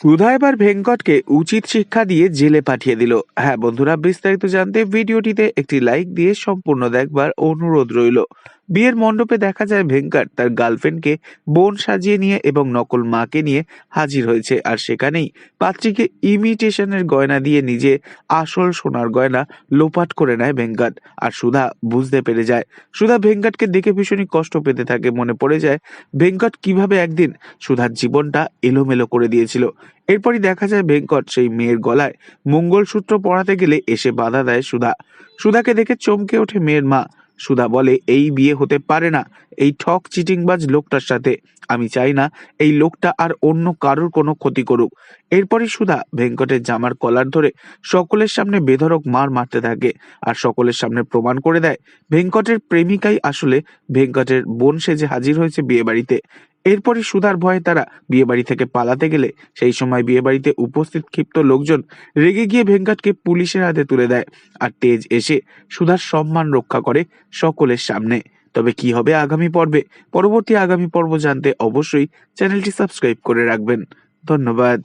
সুধা এবার ভেঙ্কটকে উচিত শিক্ষা দিয়ে জেলে পাঠিয়ে দিল। হ্যাঁ বন্ধুরা, বিস্তারিত জানতে ভিডিওটিতে একটি লাইক দিয়ে সম্পূর্ণ দেখবার অনুরোধ রইল। বিয়ের মণ্ডপে দেখা যায় ভেঙ্কট তার গার্লফ্রেন্ডকে বোন সাজিয়ে নিয়ে এবং নকল মাকে নিয়ে হাজির হয়েছে। আর সেখানেই পাত্রীকে ইমিটেশনের গয়না দিয়ে নিজে আসল সোনার গয়না লোপাট করে নেয় ভেঙ্কট আর সুধা বুঝতে পেরে যায়। সুধা ভেঙ্কটকে দেখে ভীষণই কষ্ট পেতে থাকে। মনে পড়ে যায় ভেঙ্কট কীভাবে একদিন সুধার জীবনটা এলোমেলো করে দিয়েছিল। এরপরই দেখা যায় ভেঙ্কট সেই মেয়ের গলায় মঙ্গলসূত্র পরাতে গেলে এসে বাধা দেয় সুধা। সুধাকে দেখে চমকে ওঠে মেয়ের মা। সুধা বলে, এই বিয়ে হতে পারে না। এই ঠক চিটিংবাজ লোকটার সাথে। আমি চাই না এই লোকটা আর অন্য কারোর কোনো ক্ষতি করুক। এরপরই সুধা ভেঙ্কটের জামার কলার ধরে সকলের সামনে বেধরক মার মারতে থাকে আর সকলের সামনে প্রমাণ করে দেয়, ভেঙ্কটের প্রেমিকাই আসলে ভেঙ্কটের বোন সেজে হাজির হয়েছে বিয়ে বাড়িতে এরপরই সুধার ভয়ে তারা বিয়ে বাড়ি থেকে পালাতে গেলে সেই সময় বিয়ে বাড়িতে উপস্থিত ক্ষিপ্ত লোকজন রেগে গিয়ে ভেঙ্কাটকে পুলিশের হাতে তুলে দেয় আর তেজ এসে সুধার সম্মান রক্ষা করে সকলের সামনে। তবে কি হবে আগামী পর্বে? পরবর্তী আগামী পর্ব জানতে অবশ্যই চ্যানেলটি সাবস্ক্রাইব করে রাখবেন। ধন্যবাদ।